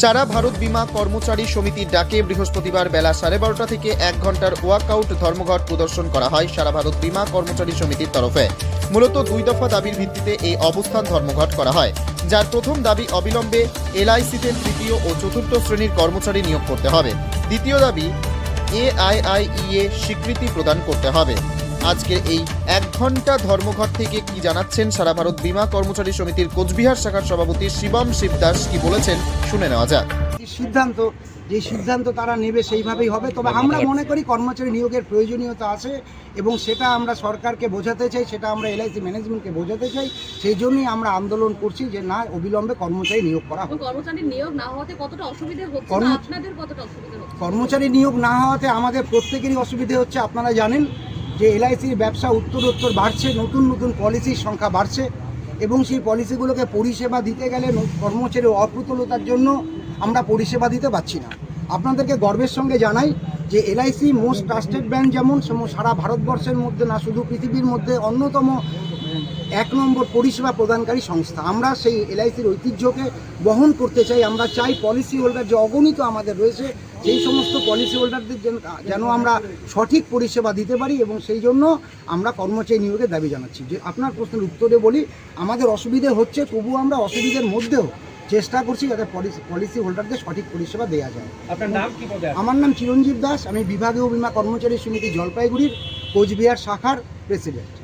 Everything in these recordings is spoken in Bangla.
সারা ভারত বিমা কর্মচারী সমিতির ডাকে বৃহস্পতিবার বেলা সাড়ে বারোটা থেকে এক ঘণ্টার ওয়াকআউট ধর্মঘট প্রদর্শন করা হয় সারা ভারত বিমা কর্মচারী সমিতির তরফে। মূলত দুই দফা দাবির ভিত্তিতে এই অবস্থান ধর্মঘট করা হয়, যার প্রথম দাবি অবিলম্বে এলআইসিতে তৃতীয় ও চতুর্থ শ্রেণির কর্মচারী নিয়োগ করতে হবে। দ্বিতীয় দাবি এআইআইইএ স্বীকৃতি প্রদান করতে হবে। আজকের এই এক ঘণ্টা ধর্মঘট থেকে কি জানাচ্ছেন সারা ভারত বীমা কর্মচারী সমিতির কোচবিহার শাখার সভাপতি শিবম শিবদাস কি বলেছেন শুনে নেওয়া যাক। সিদ্ধান্ত যে সিদ্ধান্ত তারা নেবে সেইভাবেই হবে। তবে আমরা মনে করি কর্মচারী নিয়োগের প্রয়োজনীয়তা আছে এবং সেটা আমরা সরকারকে বোঝাতে চাই সেটা আমরা এলআইসি ম্যানেজমেন্টকে বোঝাতে চাই। সেই জন্যই আমরা আন্দোলন করছি যে না অবিলম্বে কর্মচারী নিয়োগ করা কর্মচারী নিয়োগ না হওয়াতে কতটা অসুবিধা হচ্ছে আপনাদের কতটা অসুবিধা কর্মচারী নিয়োগ না হওয়াতে আমাদের প্রত্যেকেরই অসুবিধে হচ্ছে আপনারা জানেন। যে এলআইসির ব্যবসা উত্তর উত্তর বাড়ছে, নতুন নতুন পলিসির সংখ্যা বাড়ছে এবং সেই পলিসিগুলোকে পরিষেবা দিতে গেলে কর্মচারী অপ্রতুলতার জন্য আমরা পরিষেবা দিতে পারছি না। আপনাদেরকে গর্বের সঙ্গে জানাই যে এলআইসি মোস্ট ট্রাস্টেড ব্যাংক যেমন সারা ভারতবর্ষের মধ্যে না, শুধু পৃথিবীর মধ্যে অন্যতম এক নম্বর পরিষেবা প্রদানকারী সংস্থা। আমরা সেই এলআইসির ঐতিহ্যকে বহন করতে চাই। আমরা চাই পলিসি হোল্ডার যে অগণিত আমাদের রয়েছে সেই সমস্ত পলিসি হোল্ডারদের যেন যেন আমরা সঠিক পরিষেবা দিতে পারি এবং সেই জন্য আমরা কর্মচারী নিয়োগের দাবি জানাচ্ছি। যে আপনার প্রশ্নের উত্তরে বলি আমাদের অসুবিধে হচ্ছে তবু আমরা অসুবিধার মধ্যেও চেষ্টা করছি যাতে পলিসি হোল্ডারদের সঠিক পরিষেবা দেওয়া যায়। আপনার নাম কি আমার নাম চিরঞ্জীব দাস। আমি বিভাগীয় বীমা কর্মচারী সমিতি জলপাইগুড়ির কোচবিহার শাখার প্রেসিডেন্ট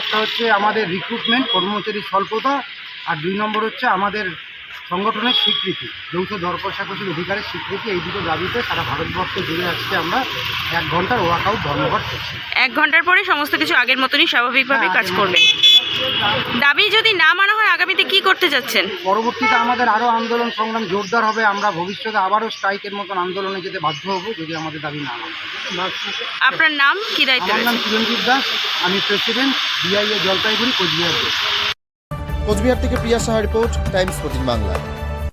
একটা হচ্ছে আমাদের রিক্রুটমেন্ট কর্মচারী স্বল্পতা, আর দুই নম্বর হচ্ছে আমাদের সংগঠনের স্বীকৃতি, যৌথ দর কষাকষির অধিকারের স্বীকৃতি, এই দুটো দাবিতে সারা ভারতবর্ষ জুড়ে আসছে আমরা এক ঘণ্টার ওয়ার্কআউট ধর্মঘট করছি। এক ঘণ্টার পরে সমস্ত কিছু আগের মতনই স্বাভাবিকভাবে কাজ করবে। দাবি যদি না মানা হয় আগামীতে কি করতে যাচ্ছেন পরবর্তীতে আমাদের আরও আন্দোলন সংগ্রাম জোরদার হবে। আমরা ভবিষ্যতে আবারও স্ট্রাইকের মতন আন্দোলনে যেতে বাধ্য হব যদি আমাদের দাবি না মানে আপনার নাম? কি দায়িত্ব আমার নাম চিরঞ্জিত দাস। আমি প্রেসিডেন্ট বিআইএ জলপাইগুড়ি কোচবিহার কোচবিহার থেকে প্রিয়া সাহা রিপোর্ট টাইমস প্রতিদিন বাংলা।